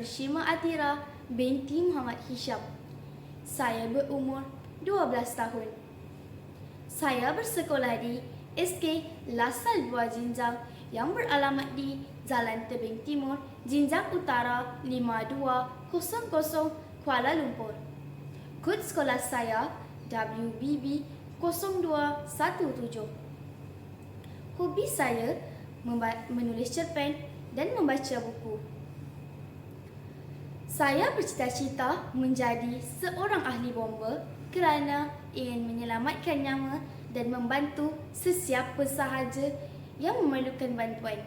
Datul Shima Atira binti Muhammad Hisham. Saya berumur 12 tahun. Saya bersekolah di SK Lasal Buah Jinjang yang beralamat di Jalan Tebing Timur, Jinjang Utara 5200 Kuala Lumpur. Kod sekolah saya WBB 0217. Hobi saya menulis cerpen dan membaca buku. Saya bercita-cita menjadi seorang ahli bomba kerana ingin menyelamatkan nyawa dan membantu sesiapa sahaja yang memerlukan bantuan.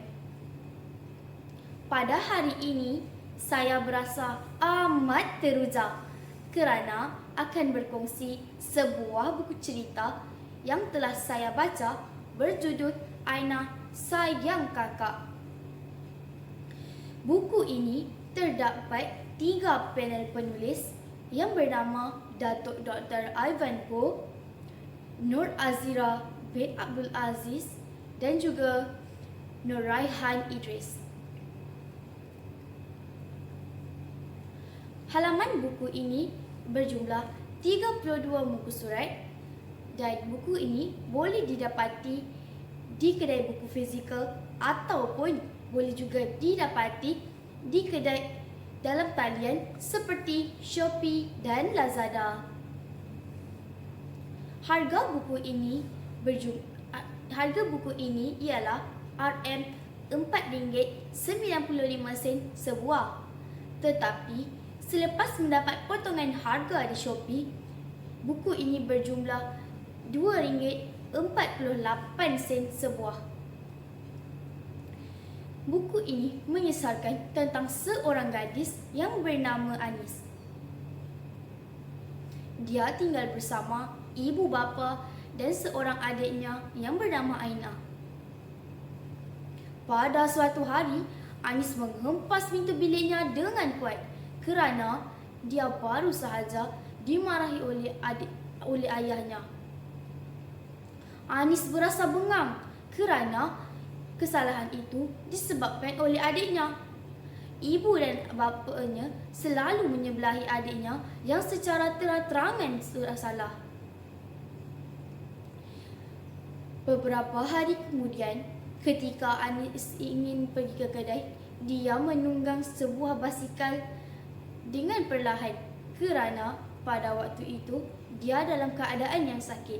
Pada hari ini, saya berasa amat teruja kerana akan berkongsi sebuah buku cerita yang telah saya baca berjudul Aina Sayang Kakak. Ini terdapat tiga panel penulis yang bernama Datuk Dr. Ivan Ho, Nur Azira bin Abdul Aziz dan juga Nur Raihan Idris. Halaman buku ini berjumlah 32 muka surat dan buku ini boleh didapati di kedai buku fizikal ataupun boleh juga didapati di kedai dalam talian seperti Shopee dan Lazada. Harga buku ini berjum harga buku ini ialah RM4.95 sebuah. Tetapi selepas mendapat potongan harga di Shopee, buku ini berjumlah RM2.48 sebuah. Buku ini mengisarkan tentang seorang gadis yang bernama Anis. Dia tinggal bersama ibu bapa dan seorang adiknya yang bernama Aina. Pada suatu hari, Anis menghempas pintu biliknya dengan kuat kerana dia baru sahaja dimarahi oleh adik oleh ayahnya. Anis berasa bengang kerana kesalahan itu disebabkan oleh adiknya. Ibu dan bapanya selalu menyebelahi adiknya yang secara terang-terangan sudah salah. Beberapa hari kemudian, ketika Anis ingin pergi ke kedai, dia menunggang sebuah basikal dengan perlahan kerana pada waktu itu dia dalam keadaan yang sakit.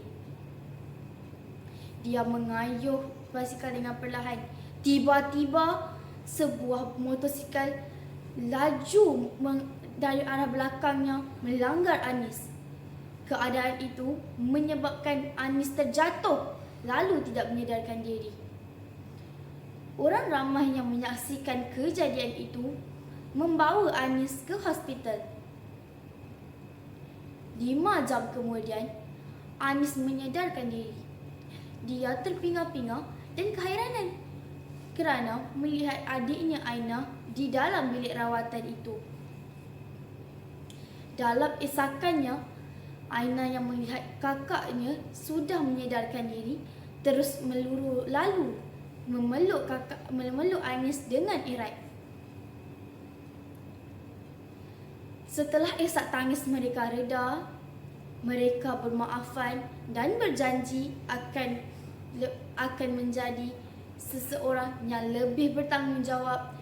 Dia mengayuh basikal dengan perlahan. Tiba-tiba sebuah motosikal laju dari arah belakangnya melanggar Anis. Keadaan itu menyebabkan Anis terjatuh lalu tidak menyedarkan diri. Orang ramai yang menyaksikan kejadian itu membawa Anis ke hospital. Lima jam kemudian, Anis menyedarkan diri. Dia terpinga-pinga dan keheranan kerana melihat adiknya Aina di dalam bilik rawatan itu. Dalam isakannya, Aina yang melihat kakaknya sudah menyedarkan diri terus meluru lalu memeluk kakak memeluk Anis dengan erat. Setelah isak tangis mereka reda, mereka bermaafan dan berjanji akan akan menjadi seseorang yang lebih bertanggungjawab